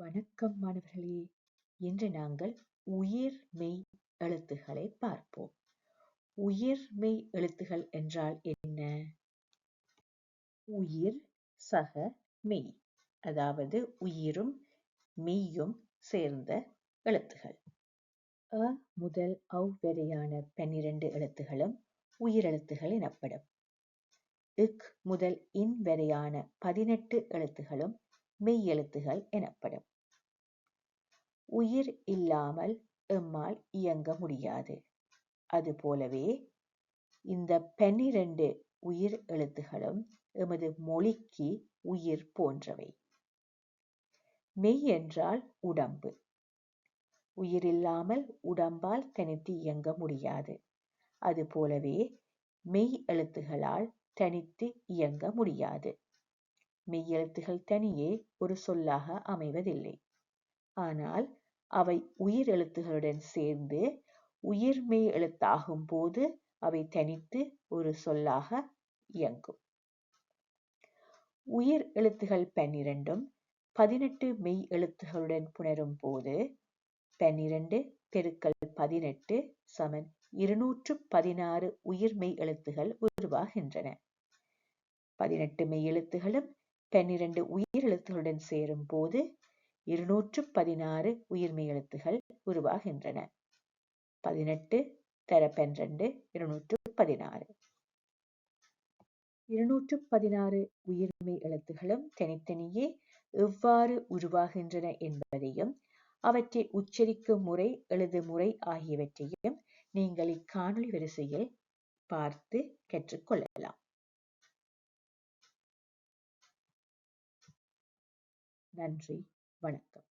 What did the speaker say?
வணக்கம் மாணவர்களே. இன்று நாங்கள் உயிர் மெய் எழுத்துக்களை பார்ப்போம். உயிர் மெய் எழுத்துகள் என்றால் என்ன? உயிர் சக மெய் அதாவது உயிரும் மெய்யும் சேர்ந்த எழுத்துகள். அ முதல் அவ் வரையான பன்னிரண்டு எழுத்துகளும் உயிரெழுத்துகள் எனப்படும். இக் முதல் இன் வரையான பதினெட்டு எழுத்துகளும் மெய்யெழுத்துகள் எனப்படும். உயிர் இல்லாமல் எம்மால் இயங்க முடியாது. அதுபோலவே இந்த பன்னிரண்டு உயிர் எழுத்துகளும் எமது மொழிக்கு உயிர் போன்றவை. மெய் என்றால் உடம்பு. உயிரில்லாமல் உடம்பால் தனித்து இயங்க முடியாது. அதுபோலவே மெய் எழுத்துகளால் தனித்து இயங்க முடியாது. மெய்யெழுத்துகள் தனியே ஒரு சொல்லாக அமைவதில்லை. ஆனால் அவை உயிர் எழுத்துகளுடன் சேர்ந்து உயிர்மெய் எழுத்தாகும் போது அவை தனித்து ஒரு சொல்லாக இயங்கும். உயிர் எழுத்துகள் பன்னிரண்டும் பதினெட்டு மெய் எழுத்துகளுடன் புணரும் போது பன்னிரண்டு பெருக்கல் பதினெட்டு சமன் இருநூற்று பதினாறு உயிர்மெய் எழுத்துகள் உருவாகின்றன. பதினெட்டு மெய் எழுத்துகளும் பன்னிரண்டு உயிர் எழுத்துகளுடன் சேரும் போது இருநூற்று பதினாறு உயிர்மெய் எழுத்துகள் உருவாகின்றன. பதினெட்டு தர பன்னிரண்டு இருநூற்று பதினாறு இருநூற்று பதினாறு உயிர்மெய் எழுத்துகளும் தனித்தனியே எவ்வாறு உருவாகின்றன என்பதையும் அவற்றை உச்சரிக்கும் முறை எழுது முறை ஆகியவற்றையும் நீங்கள் இக்காணொலி வரிசையில் பார்த்து கற்றுக்கொள்ளலாம். நன்றி. வணக்கம்.